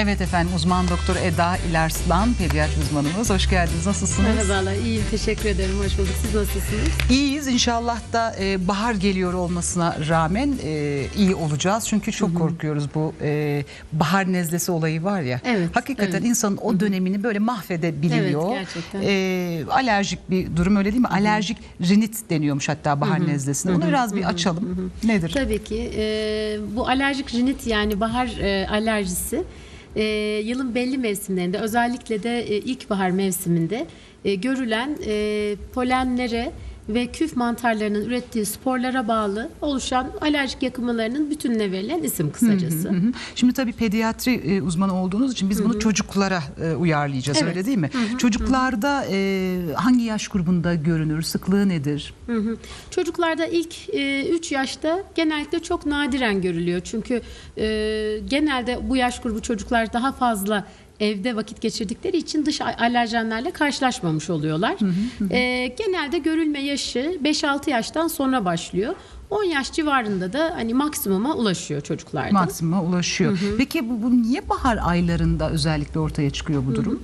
Evet efendim uzman doktor Eda İlerslan pediatri uzmanımız. Hoş geldiniz. Nasılsınız? Merhabalar, iyiyim. Teşekkür ederim. Hoş bulduk. Siz nasılsınız? İyiyiz. İnşallah da e, bahar geliyor olmasına rağmen e, iyi olacağız. Çünkü çok korkuyoruz bu e, bahar nezlesi olayı var ya. Evet, Hakikaten evet. insanın o dönemini böyle mahvedebiliyor. Evet, gerçekten. E, alerjik bir durum öyle değil mi? Alerjik rinit deniyormuş hatta bahar nezlesine. Onu biraz bir açalım. Nedir? Tabii ki. e, bu alerjik rinit yani bahar e, alerjisi e, yılın belli mevsimlerinde özellikle de e, ilkbahar mevsiminde e, görülen e, polenlere ve küf mantarlarının ürettiği sporlara bağlı oluşan alerjik yakınmalarının bütününe verilen isim kısacası. Hı hı. Şimdi tabii pediatri e, uzmanı olduğunuz için biz bunu çocuklara e, uyarlayacağız Evet. öyle değil mi? Çocuklarda e, hangi yaş grubunda görünür? Sıklığı nedir? Hı hı. Çocuklarda ilk 3 yaşta genellikle çok nadiren görülüyor. Çünkü genelde bu yaş grubu çocuklar daha fazla evde vakit geçirdikleri için dış alerjenlerle karşılaşmamış oluyorlar. E, genelde görülme yaşı 5-6 yaştan sonra başlıyor. 10 yaş civarında da hani maksimuma ulaşıyor çocuklarda. Maksimuma ulaşıyor. Peki bu, bu niye bahar aylarında özellikle ortaya çıkıyor bu durum?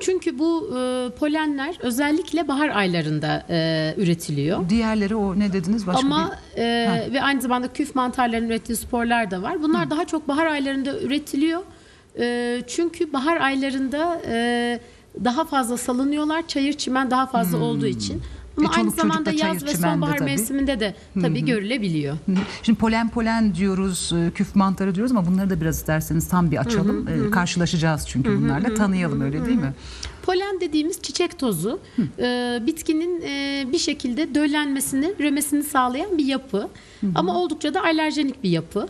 Çünkü bu e, polenler özellikle bahar aylarında e, üretiliyor. Diğerleri o ne dediniz başka Ama bir... e, Ha. ve aynı zamanda küf mantarlarının ürettiği sporlar da var. Bunlar daha çok bahar aylarında üretiliyor. E, çünkü bahar aylarında e, daha fazla salınıyorlar. Çayır çimen daha fazla olduğu için. Ama E, aynı zamanda yaz ve sonbahar tabii. mevsiminde de tabii görülebiliyor. Şimdi polen polen diyoruz, e, küf mantarı diyoruz ama bunları da biraz isterseniz tam bir açalım. E, Karşılaşacağız çünkü bunlarla. Tanıyalım öyle değil mi? Polen dediğimiz çiçek tozu e, bitkinin e, bir şekilde döllenmesini, üremesini sağlayan bir yapı. Ama oldukça da alerjenik bir yapı.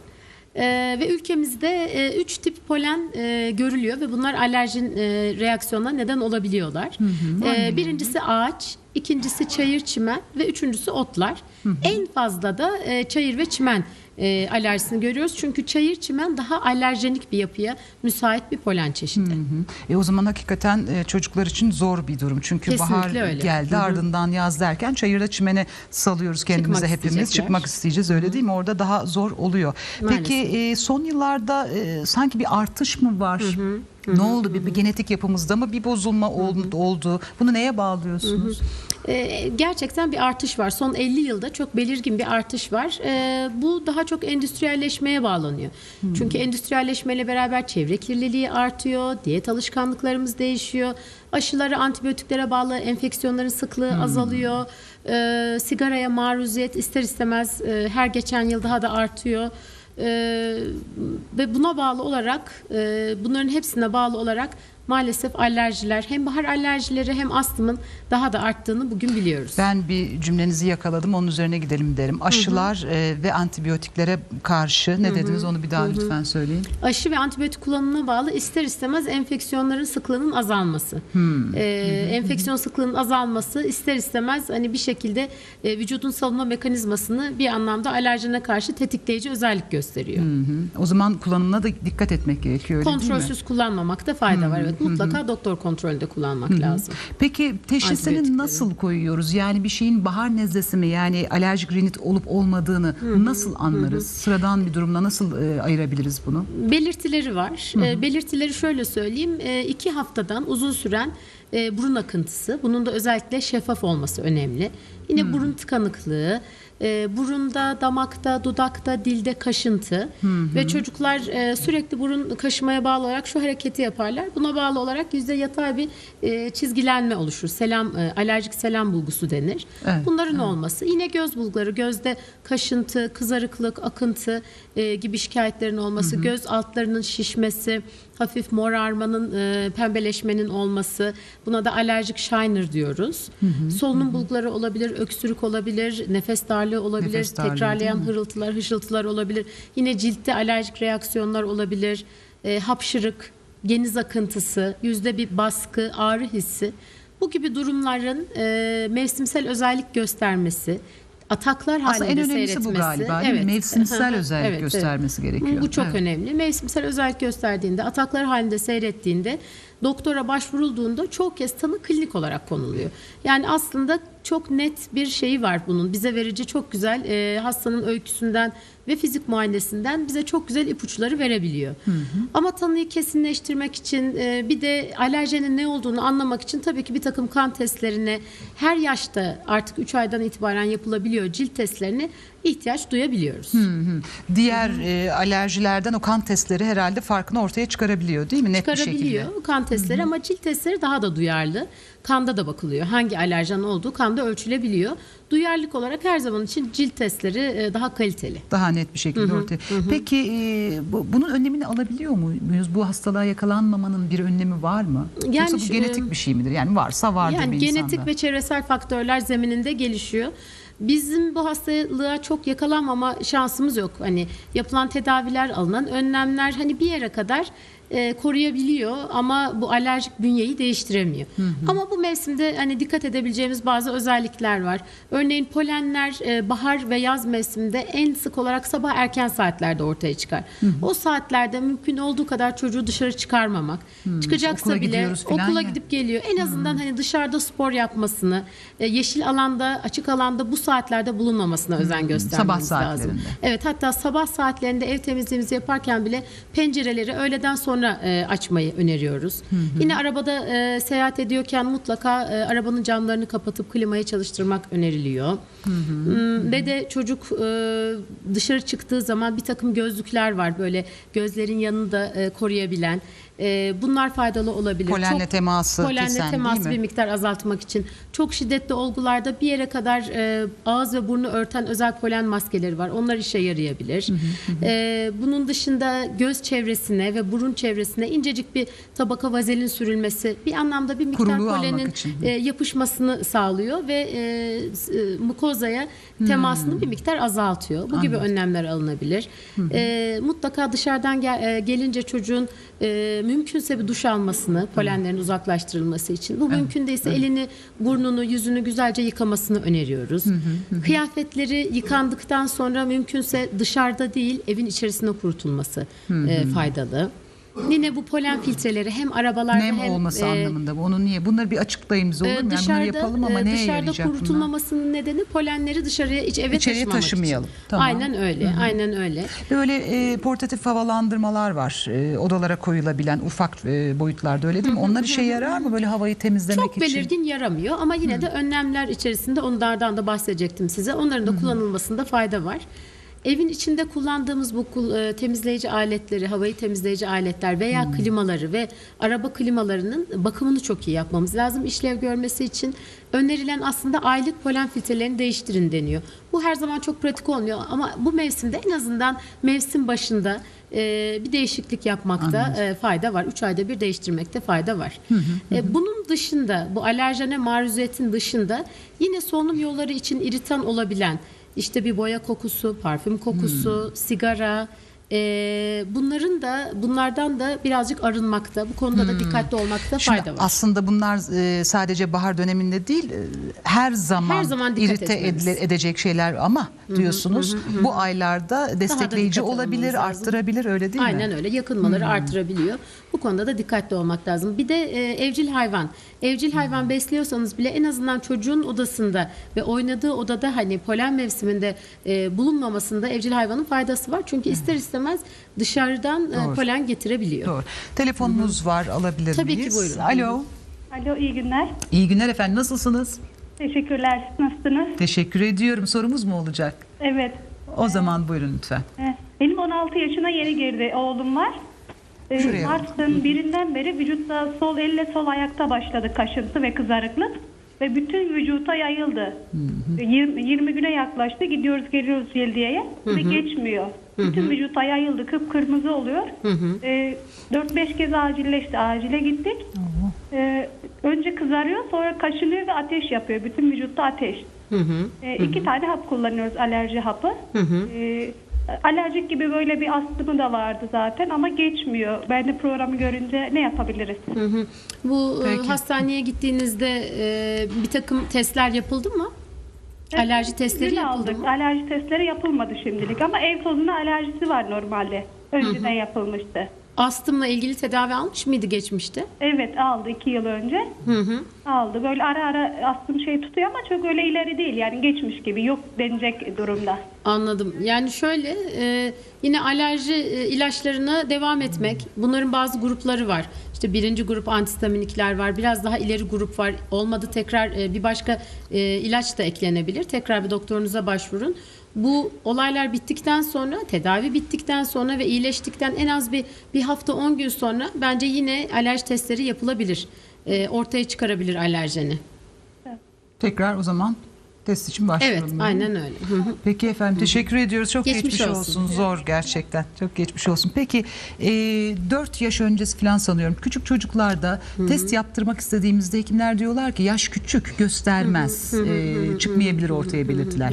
E, ve ülkemizde e, üç tip polen e, görülüyor ve bunlar alerjin e, reaksiyonuna neden olabiliyorlar. E, birincisi ağaç, ikincisi çayır çimen ve üçüncüsü otlar. En fazla da e, çayır ve çimen e, alerjisini görüyoruz. Çünkü çayır çimen daha alerjenik bir yapıya müsait bir polen çeşidi. Hı. E o zaman hakikaten e, çocuklar için zor bir durum. Çünkü Kesinlikle bahar öyle. geldi ardından yaz derken çayırda çimene salıyoruz kendimize Çıkmak hepimiz. Çıkmak isteyeceğiz öyle değil mi? Orada daha zor oluyor. Peki e, son yıllarda e, sanki bir artış mı var? Ne oldu? Bir, bir genetik yapımızda mı bir bozulma oldu, oldu? Bunu neye bağlıyorsunuz? Ee, gerçekten bir artış var. Son 50 yılda çok belirgin bir artış var. Ee, bu daha çok endüstriyelleşmeye bağlanıyor. Çünkü endüstriyelleşmeyle beraber çevre kirliliği artıyor, diyet alışkanlıklarımız değişiyor, aşılara, antibiyotiklere bağlı enfeksiyonların sıklığı azalıyor, Ee, sigaraya maruziyet ister istemez e, her geçen yıl daha da artıyor. Ee, ve buna bağlı olarak e, bunların hepsine bağlı olarak maalesef alerjiler hem bahar alerjileri hem astımın daha da arttığını bugün biliyoruz. Ben bir cümlenizi yakaladım. Onun üzerine gidelim derim. Aşılar e, ve antibiyotiklere karşı ne dediniz onu bir daha lütfen söyleyin. Aşı ve antibiyotik kullanımına bağlı ister istemez enfeksiyonların sıklığının azalması. Ee, enfeksiyon sıklığının azalması ister istemez hani bir şekilde e, vücudun savunma mekanizmasını bir anlamda alerjene karşı tetikleyici özellik gösteriyor. Hı hı. O zaman kullanımına da dikkat etmek gerekiyor öyle değil mi? Kontrolsüz kullanmamakta fayda var. Evet mutlaka doktor kontrolünde kullanmak lazım. Peki teşhisini nasıl koyuyoruz? Yani bir şeyin bahar nezlesi mi yani alerjik rinit olup olmadığını nasıl anlarız? Sıradan bir durumla nasıl e, ayırabiliriz bunu? Belirtileri var. Ee, belirtileri şöyle söyleyeyim. Ee, iki haftadan uzun süren e, burun akıntısı. Bunun da özellikle şeffaf olması önemli. Yine burun tıkanıklığı, e, burunda, damakta, dudakta, dilde kaşıntı ve çocuklar e, sürekli burun kaşımaya bağlı olarak şu hareketi yaparlar. Buna bağlı olarak yüzde yatay bir e, çizgilenme oluşur. Selam e, alerjik selam bulgusu denir. Evet, Bunların olması. Yine göz bulguları, gözde kaşıntı, kızarıklık, akıntı e, gibi şikayetlerin olması, göz altlarının şişmesi, hafif morarmanın, e, pembeleşmenin olması. Buna da alerjik shiner diyoruz. Solunum bulguları olabilir, öksürük olabilir, nefes darlığı olabilir, Nefes darlığı, tekrarlayan hırıltılar, hışıltılar olabilir. Yine ciltte alerjik reaksiyonlar olabilir. E, hapşırık, geniz akıntısı, yüzde bir baskı, ağrı hissi. Bu gibi durumların e, mevsimsel özellik göstermesi, ataklar Aslında en halinde önemlisi bu seyretmesi. galiba, değil mi? Mevsimsel özellik göstermesi gerekiyor. Bu çok Evet. önemli. Mevsimsel özellik gösterdiğinde, ataklar halinde seyrettiğinde doktora başvurulduğunda çoğu kez tanı klinik olarak konuluyor. Yani aslında çok net bir şeyi var bunun. Bize verici çok güzel e, hastanın öyküsünden ve fizik muayenesinden bize çok güzel ipuçları verebiliyor. Ama tanıyı kesinleştirmek için e, bir de alerjenin ne olduğunu anlamak için tabii ki bir takım kan testlerine her yaşta artık 3 aydan itibaren yapılabiliyor cilt testlerine ihtiyaç duyabiliyoruz. Diğer e, alerjilerden o kan testleri herhalde farkını ortaya çıkarabiliyor değil mi? Net bir şekilde. çıkarabiliyor kan testleri ama cilt testleri daha da duyarlı. Kanda da bakılıyor. Hangi alerjen olduğu kanda ölçülebiliyor. Duyarlılık olarak her zaman için cilt testleri e, daha kaliteli. Daha net bir şekilde ortaya. Peki e, bu, bunun önlemini alabiliyor muyuz? Bu hastalığa yakalanmamanın bir önlemi var mı? Yani Yoksa bu genetik bir şey midir? Yani varsa vardır Yani bir genetik insanda. ve çevresel faktörler zemininde gelişiyor. Bizim bu hastalığa çok yakalanmama şansımız yok. Hani yapılan tedaviler, alınan önlemler hani bir yere kadar e, koruyabiliyor ama bu alerjik bünyeyi değiştiremiyor. Ama bu mevsimde hani dikkat edebileceğimiz bazı özellikler var. Örneğin polenler e, bahar ve yaz mevsiminde en sık olarak sabah erken saatlerde ortaya çıkar. O saatlerde mümkün olduğu kadar çocuğu dışarı çıkarmamak. Çıkacaksa okula bile okula ya. gidip geliyor. En azından hani dışarıda spor yapmasını, e, yeşil alanda, açık alanda bu saatlerde bulunmamasına özen göstermemiz Sabah lazım. saatlerinde. Evet, hatta sabah saatlerinde ev temizliğimizi yaparken bile pencereleri öğleden sonra e, açmayı öneriyoruz. Yine arabada e, seyahat ediyorken mutlaka e, arabanın camlarını kapatıp klimayı çalıştırmak öneriliyor. Hmm, Ve de çocuk e, dışarı çıktığı zaman bir takım gözlükler var böyle gözlerin yanında e, koruyabilen. E, bunlar faydalı olabilir. Polenle teması polenle kesen, teması bir miktar azaltmak için çok şiddetli olgularda bir yere kadar e, ağız ve burnu örten özel polen maskeleri var. Onlar işe yarayabilir. E, bunun dışında göz çevresine ve burun çevresine incecik bir tabaka vazelin sürülmesi bir anlamda bir miktar Kuruluğu almak için. e, yapışmasını sağlıyor ve e, e, mukozaya temasını bir miktar azaltıyor. Bu gibi önlemler alınabilir. E, mutlaka dışarıdan gel- e, gelince çocuğun e, mümkünse bir duş almasını, polenlerin uzaklaştırılması için. Bu mümkün değilse elini, burnunu, yüzünü güzelce yıkamasını öneriyoruz. Kıyafetleri yıkandıktan sonra mümkünse dışarıda değil, evin içerisinde kurutulması e, faydalı. Yine bu polen filtreleri hem arabalarda Nem hem olması e, anlamında. bu. Onun niye? Bunları bir açıklayın bize olur mu? Yani bunları yapalım ama e, neye dışarıda yarayacak bunlar? kurutulmamasının nedeni polenleri dışarıya iç eve İçeriye taşımayalım. için. Tamam. Aynen öyle. Aynen öyle. Böyle e, portatif havalandırmalar var. E, odalara koyulabilen ufak e, boyutlarda öyle değil mi? Onlar işe yarar mı böyle havayı temizlemek Çok için? belirgin yaramıyor ama yine de önlemler içerisinde onlardan da bahsedecektim size. Onların da kullanılmasında fayda var. Evin içinde kullandığımız bu e, temizleyici aletleri, havayı temizleyici aletler veya klimaları ve araba klimalarının bakımını çok iyi yapmamız lazım. İşlev görmesi için önerilen aslında aylık polen filtrelerini değiştirin deniyor. Bu her zaman çok pratik olmuyor ama bu mevsimde en azından mevsim başında e, bir değişiklik yapmakta e, fayda var. 3 ayda bir değiştirmekte fayda var. E, bunun dışında bu alerjene maruziyetin dışında yine solunum yolları için iritan olabilen işte bir boya kokusu, parfüm kokusu, sigara e, bunların da bunlardan da birazcık arınmakta. Bu konuda da dikkatli olmakta Şimdi fayda var. aslında bunlar e, sadece bahar döneminde değil, e, her zaman, Her zaman irite edile- edecek şeyler ama diyorsunuz bu aylarda destekleyici olabilir, almamız lazım. arttırabilir öyle değil mi? Aynen öyle yakınmaları artırabiliyor. Bu konuda da dikkatli olmak lazım. Bir de e, evcil hayvan. Evcil hayvan besliyorsanız bile en azından çocuğun odasında ve oynadığı odada hani polen mevsiminde e, bulunmamasında evcil hayvanın faydası var. Çünkü ister istemez dışarıdan e, Doğru. polen getirebiliyor. Doğru. Telefonumuz var alabilir Tabii ki, miyiz? buyurun. Alo. Alo, iyi günler. İyi günler efendim nasılsınız? Teşekkürler. Nasılsınız? Teşekkür ediyorum. Sorumuz mu olacak? Evet. O zaman buyurun lütfen. eh, Benim 16 yaşına yeni girdi oğlum var. Ee, Şuraya Mart'ın birinden beri vücutta sol elle sol ayakta başladı kaşıntı ve kızarıklık. Ve bütün vücuta yayıldı. 20, 20 güne yaklaştı. Gidiyoruz geliyoruz Yeldiye'ye. Ve geçmiyor. Bütün vücuta yayıldı. Kıpkırmızı oluyor. Ee, 4-5 kez acilleşti. Acile gittik. Ee, önce kızarıyor sonra kaşınıyor ve ateş yapıyor. Bütün vücutta ateş. Ee, iki tane hap kullanıyoruz alerji hapı. Ee, alerjik gibi böyle bir astımı da vardı zaten ama geçmiyor. Ben de programı görünce ne yapabiliriz? Hı hı. Bu e, Peki. hastaneye gittiğinizde e, bir takım testler yapıldı mı? Alerji testleri Dün yapıldı aldık. mı? Alerji testleri yapılmadı şimdilik ama ev tozuna alerjisi var normalde. Önceden yapılmıştı. Astımla ilgili tedavi almış mıydı geçmişte? Evet aldı iki yıl önce. Aldı. Böyle ara ara astım şey tutuyor ama çok öyle ileri değil. Yani geçmiş gibi yok denecek durumda. Anladım. Yani şöyle e, yine alerji e, ilaçlarına devam etmek. Bunların bazı grupları var. İşte birinci grup antihistaminikler var. Biraz daha ileri grup var. Olmadı tekrar e, bir başka e, ilaç da eklenebilir. Tekrar bir doktorunuza başvurun. Bu olaylar bittikten sonra, tedavi bittikten sonra ve iyileştikten en az bir bir hafta 10 gün sonra bence yine alerji testleri yapılabilir. E, ortaya çıkarabilir alerjeni. Tekrar o zaman test için başvuralım. Evet, aynen öyle. Peki efendim teşekkür ediyoruz. Çok geçmiş, Geçmiş olsun. olsun. Zor gerçekten. Çok geçmiş olsun. Peki e, 4 yaş öncesi falan sanıyorum. Küçük çocuklarda test yaptırmak istediğimizde hekimler diyorlar ki yaş küçük göstermez. E, çıkmayabilir ortaya belirtiler.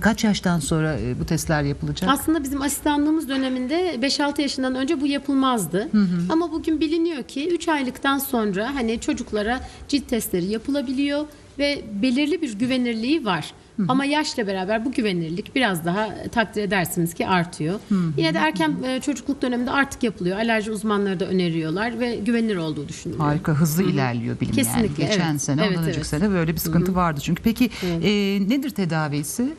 Kaç yaştan sonra e, bu testler yapılacak? Aslında bizim asistanlığımız döneminde 5-6 yaşından önce bu yapılmazdı. Ama bugün biliniyor ki 3 aylıktan sonra hani çocuklara cilt testleri yapılabiliyor ve belirli bir güvenirliği var. Ama yaşla beraber bu güvenirlik biraz daha takdir edersiniz ki artıyor. Yine de erken e, çocukluk döneminde artık yapılıyor. Alerji uzmanları da öneriyorlar ve güvenilir olduğu düşünülüyor. Harika hızlı ilerliyor bilim Kesinlikle, yani. Geçen evet. sene Evet, ondan önceki evet. sene böyle bir sıkıntı vardı çünkü. Peki e, nedir tedavisi?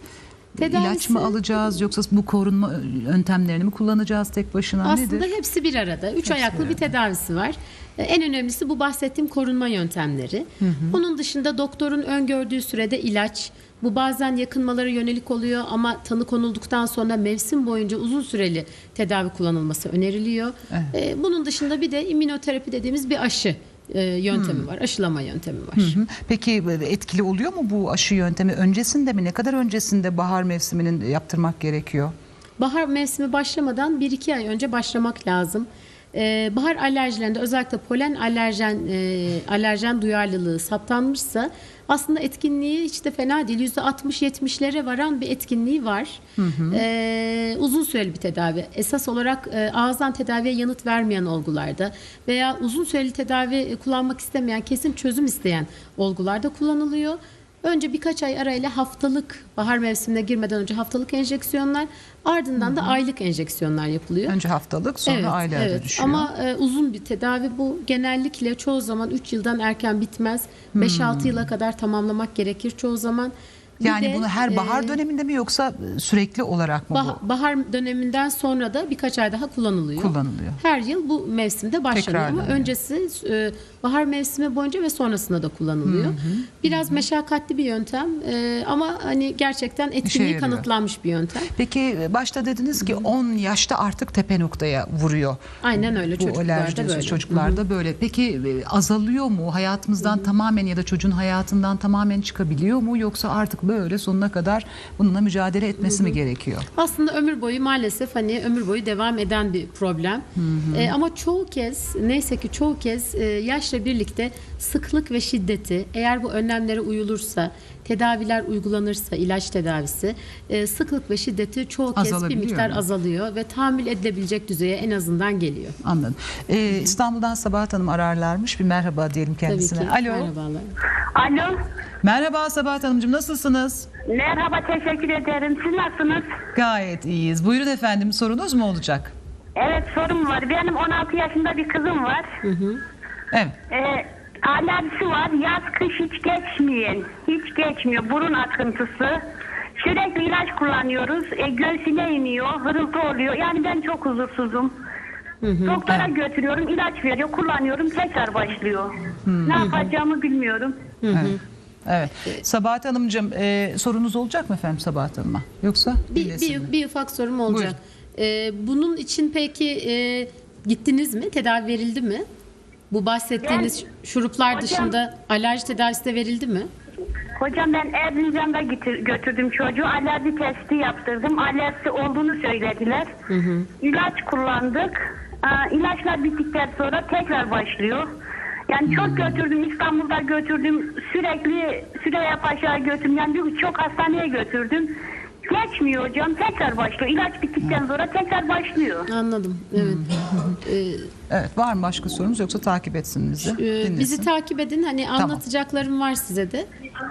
Tedavisi- İlaç mı alacağız yoksa bu korunma yöntemlerini mi kullanacağız tek başına Aslında nedir? hepsi bir arada. Üç ayaklı bir tedavisi var. Ee, En önemlisi bu bahsettiğim korunma yöntemleri. Onun dışında doktorun öngördüğü sürede ilaç. Bu bazen yakınmalara yönelik oluyor ama tanı konulduktan sonra mevsim boyunca uzun süreli tedavi kullanılması öneriliyor. Ee, Bunun dışında bir de immünoterapi dediğimiz bir aşı e, yöntemi var. Aşılama yöntemi var. Hı hı. Peki e, etkili oluyor mu bu aşı yöntemi? Öncesinde mi? Ne kadar öncesinde bahar mevsiminin yaptırmak gerekiyor? Bahar mevsimi başlamadan 1-2 ay önce başlamak lazım. Ee, bahar alerjilerinde özellikle polen alerjen e, alerjen duyarlılığı saptanmışsa aslında etkinliği hiç de fena değil. %60-70'lere varan bir etkinliği var. Ee, uzun süreli bir tedavi. Esas olarak e, ağızdan tedaviye yanıt vermeyen olgularda veya uzun süreli tedavi e, kullanmak istemeyen, kesin çözüm isteyen olgularda kullanılıyor. Önce birkaç ay arayla haftalık bahar mevsimine girmeden önce haftalık enjeksiyonlar ardından da aylık enjeksiyonlar yapılıyor. Önce haftalık sonra aylarda düşüyor. Ama e, uzun bir tedavi bu genellikle çoğu zaman 3 yıldan erken bitmez. 5-6 yıla kadar tamamlamak gerekir çoğu zaman. Yani de, bunu her bahar e, döneminde mi yoksa sürekli olarak mı bah- bahar döneminden sonra da birkaç ay daha kullanılıyor. bu kullanılıyor? Her yıl bu mevsimde başlanıyor Tekrar ama öncesi e, bahar mevsimi boyunca ve sonrasında da kullanılıyor. Biraz meşakkatli bir yöntem e, ama hani gerçekten etkinliği yarıyor. kanıtlanmış bir yöntem. Peki e, başta dediniz ki 10 yaşta artık tepe noktaya vuruyor. Aynen öyle Bu çocuklarda böyle. çocuklarda böyle. Peki e, azalıyor mu? Hayatımızdan tamamen ya da çocuğun hayatından tamamen çıkabiliyor mu? Yoksa artık böyle sonuna kadar bununla mücadele etmesi mi gerekiyor? Aslında ömür boyu maalesef hani ömür boyu devam eden bir problem. Ee, ama çoğu kez neyse ki çoğu kez e, yaşla birlikte sıklık ve şiddeti eğer bu önlemlere uyulursa tedaviler uygulanırsa ilaç tedavisi e, sıklık ve şiddeti çoğu kez bir miktar mu? azalıyor ve tahammül edilebilecek düzeye en azından geliyor. Anladım. Ee, İstanbul'dan Sabahat Hanım ararlarmış. Bir merhaba diyelim kendisine. Tabii ki. Alo. Merhabalar. Alo. Merhaba Sabahat Hanımcığım nasılsınız? Merhaba teşekkür ederim. Siz nasılsınız? Gayet iyiyiz. Buyurun efendim sorunuz mu olacak? Evet sorum var. Benim 16 yaşında bir kızım var. Evet. Ee, alerjisi var. Yaz kış hiç geçmiyor. Hiç geçmiyor. Burun akıntısı. Sürekli ilaç kullanıyoruz. E, göğsüne iniyor. Hırıltı oluyor. Yani ben çok huzursuzum. Doktora Evet. götürüyorum. ilaç veriyor. Kullanıyorum. Tekrar başlıyor. Ne yapacağımı bilmiyorum. Evet. Evet. Sabahat Hanımcığım e, sorunuz olacak mı efendim Sabahat Hanım'a? Yoksa Bir, dinlesin mi? bir, bir ufak sorum olacak. Ee, bunun için peki e, gittiniz mi? Tedavi verildi mi? Bu bahsettiğiniz şuruplar Hocam- dışında alerji tedavisi de verildi mi? Hocam ben Erzincan'da getir- götürdüm çocuğu. Alerji testi yaptırdım. Alerjisi olduğunu söylediler. İlaç kullandık. Aa, ilaçlar bittikten sonra tekrar başlıyor. Yani çok götürdüm. İstanbul'da götürdüm. Sürekli Süreyya Paşa'ya götürdüm. Yani birçok hastaneye götürdüm. Geçmiyor hocam. Tekrar başlıyor. İlaç bittikten sonra tekrar başlıyor. Anladım. Evet. Evet var mı başka sorunuz yoksa takip etsin bizi. Ee, dinlesin. bizi takip edin. Hani anlatacaklarım var size de.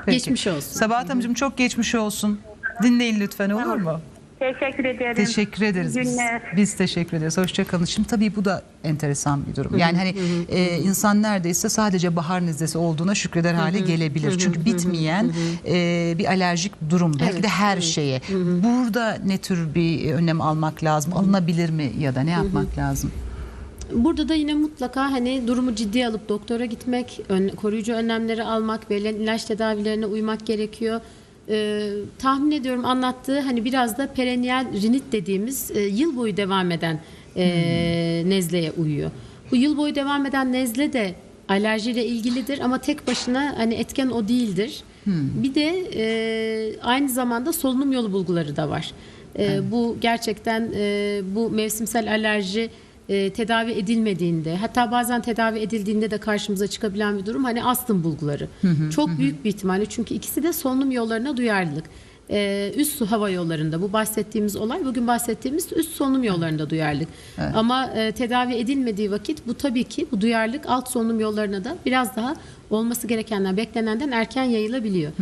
Peki. Geçmiş olsun. Sabahat Hanımcığım çok geçmiş olsun. Dinleyin lütfen olur mu? Teşekkür ederim. Teşekkür ederiz. İyi Biz, günler. biz teşekkür ederiz. Hoşçakalın. Şimdi tabii bu da enteresan bir durum. Yani hani e, insan neredeyse sadece bahar nezlesi olduğuna şükreder hale gelebilir. Çünkü bitmeyen e, bir alerjik durum. Belki de her şeye. Burada ne tür bir önlem almak lazım? Alınabilir mi ya da ne yapmak lazım? Burada da yine mutlaka hani durumu ciddiye alıp doktora gitmek, ön- koruyucu önlemleri almak, verilen ilaç tedavilerine uymak gerekiyor. Ee, tahmin ediyorum anlattığı hani biraz da perennial rinit dediğimiz e, yıl boyu devam eden e, nezleye uyuyor. Bu yıl boyu devam eden nezle de alerjiyle ilgilidir ama tek başına hani etken o değildir. Bir de e, aynı zamanda solunum yolu bulguları da var. E, Bu gerçekten e, bu mevsimsel alerji e, tedavi edilmediğinde hatta bazen tedavi edildiğinde de karşımıza çıkabilen bir durum hani astım bulguları. Çok büyük bir ihtimalle çünkü ikisi de solunum yollarına duyarlılık. E, üst su hava yollarında bu bahsettiğimiz olay bugün bahsettiğimiz üst solunum yollarında duyarlılık. Ama e, tedavi edilmediği vakit bu tabii ki bu duyarlılık alt solunum yollarına da biraz daha olması gerekenden beklenenden erken yayılabiliyor.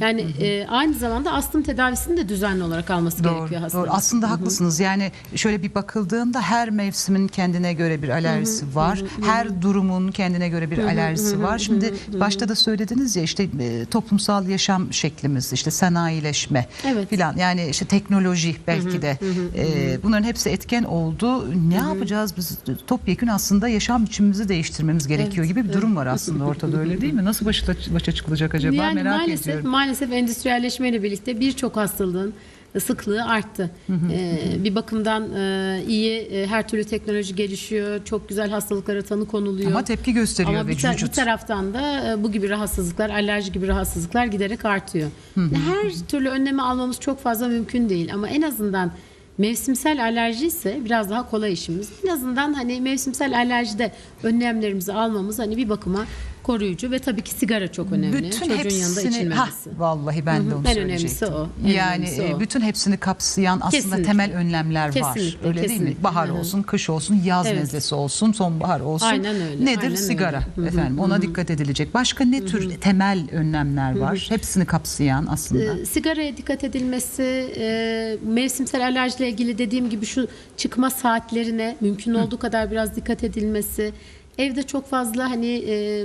Yani e, aynı zamanda astım tedavisini de düzenli olarak alması gerekiyor Doğru, hastanın. doğru. Aslında haklısınız. Yani şöyle bir bakıldığında her mevsimin kendine göre bir alerjisi var. Her durumun kendine göre bir alerjisi var. Şimdi başta da söylediniz ya işte e, toplumsal yaşam şeklimiz, işte sanayileşme Evet. filan. Yani işte teknoloji belki de e, bunların hepsi etken oldu. Ne yapacağız biz? Topyekün aslında yaşam biçimimizi değiştirmemiz gerekiyor gibi bir durum var aslında ortada öyle değil mi? Nasıl başa, başa çıkılacak acaba? yani Merak maalesef ediyorum. maalesef endüstriyelleşmeyle birlikte birçok hastalığın sıklığı arttı. Ee, bir bakımdan e, iyi e, her türlü teknoloji gelişiyor. Çok güzel hastalıklara tanı konuluyor. Ama tepki gösteriyor Ama bir, ta- vücut. bir taraftan da e, bu gibi rahatsızlıklar, alerji gibi rahatsızlıklar giderek artıyor. Her türlü önlemi almamız çok fazla mümkün değil ama en azından mevsimsel alerji ise biraz daha kolay işimiz. En azından hani mevsimsel alerjide önlemlerimizi almamız hani bir bakıma koruyucu ve tabii ki sigara çok önemli. Bütün Çocuğun hepsini, yanında Hah, içilmemesi. vallahi ben de onu En söyleyecektim. önemlisi o, en yani önemlisi e, o. bütün hepsini kapsayan aslında Kesinlikle. temel önlemler var. Kesinlikle, Öyle değil mi? kesinlikle. Bahar Hı hı. olsun, kış olsun, yaz Evet. nezlesi olsun, sonbahar olsun. Aynen öyle, Nedir? aynen Sigara öyle. Hı hı, efendim. Ona dikkat edilecek. Başka ne tür temel önlemler var? Hepsini kapsayan aslında. Ee, sigaraya dikkat edilmesi, e, mevsimsel alerjiyle ilgili dediğim gibi şu çıkma saatlerine mümkün olduğu kadar biraz dikkat edilmesi, evde çok fazla hani e,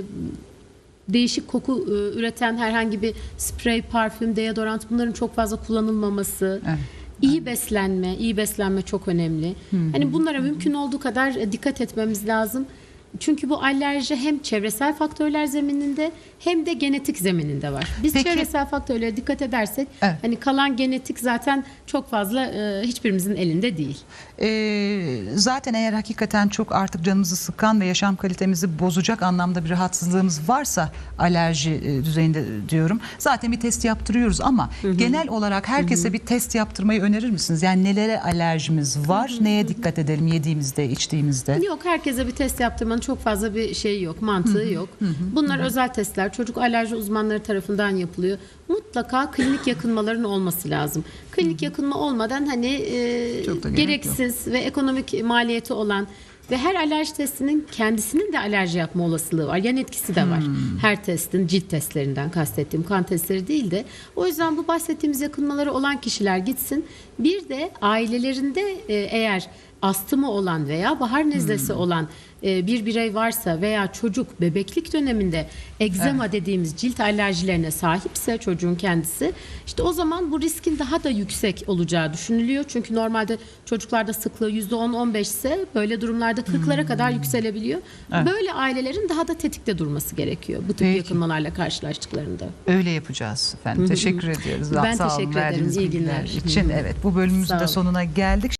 değişik koku e, üreten herhangi bir sprey, parfüm, deodorant bunların çok fazla kullanılmaması. Evet. İyi beslenme, iyi beslenme çok önemli. Hani bunlara mümkün olduğu kadar e, dikkat etmemiz lazım. Çünkü bu alerji hem çevresel faktörler zemininde hem de genetik zemininde var. Biz Peki- çevresel faktörlere dikkat edersek Evet. hani kalan genetik zaten çok fazla e, hiçbirimizin elinde değil. Ee, zaten eğer hakikaten çok artık canımızı sıkan ve yaşam kalitemizi bozacak anlamda bir rahatsızlığımız varsa alerji e, düzeyinde diyorum. Zaten bir test yaptırıyoruz ama genel olarak herkese bir test yaptırmayı önerir misiniz? Yani nelere alerjimiz var? Neye dikkat edelim yediğimizde, içtiğimizde? Yok herkese bir test yaptırmanın çok fazla bir şey yok, mantığı yok. Bunlar özel testler. Çocuk alerji uzmanları tarafından yapılıyor. Mutlaka klinik yakınmaların olması lazım. Klinik yakınma olmadan hani e, gereksiz ve ekonomik maliyeti olan ve her alerji testinin kendisinin de alerji yapma olasılığı var. Yan etkisi de var. Her testin cilt testlerinden kastettiğim kan testleri değil de. O yüzden bu bahsettiğimiz yakınmaları olan kişiler gitsin. Bir de ailelerinde e, eğer astımı olan veya bahar nezlesi olan e, bir birey varsa veya çocuk bebeklik döneminde egzema dediğimiz cilt alerjilerine sahipse çocuğun kendisi işte o zaman bu riskin daha da yüksek olacağı düşünülüyor. Çünkü normalde çocuklarda sıklığı %10-15 ise böyle durumlarda 40'lara kadar yükselebiliyor. Böyle ailelerin daha da tetikte durması gerekiyor bu tip Peki. yakınmalarla karşılaştıklarında. Öyle yapacağız efendim. Teşekkür ediyoruz. Ben Sağ olun teşekkür ederim. İyi günler. için. Evet bu bölümümüzün de sonuna geldik.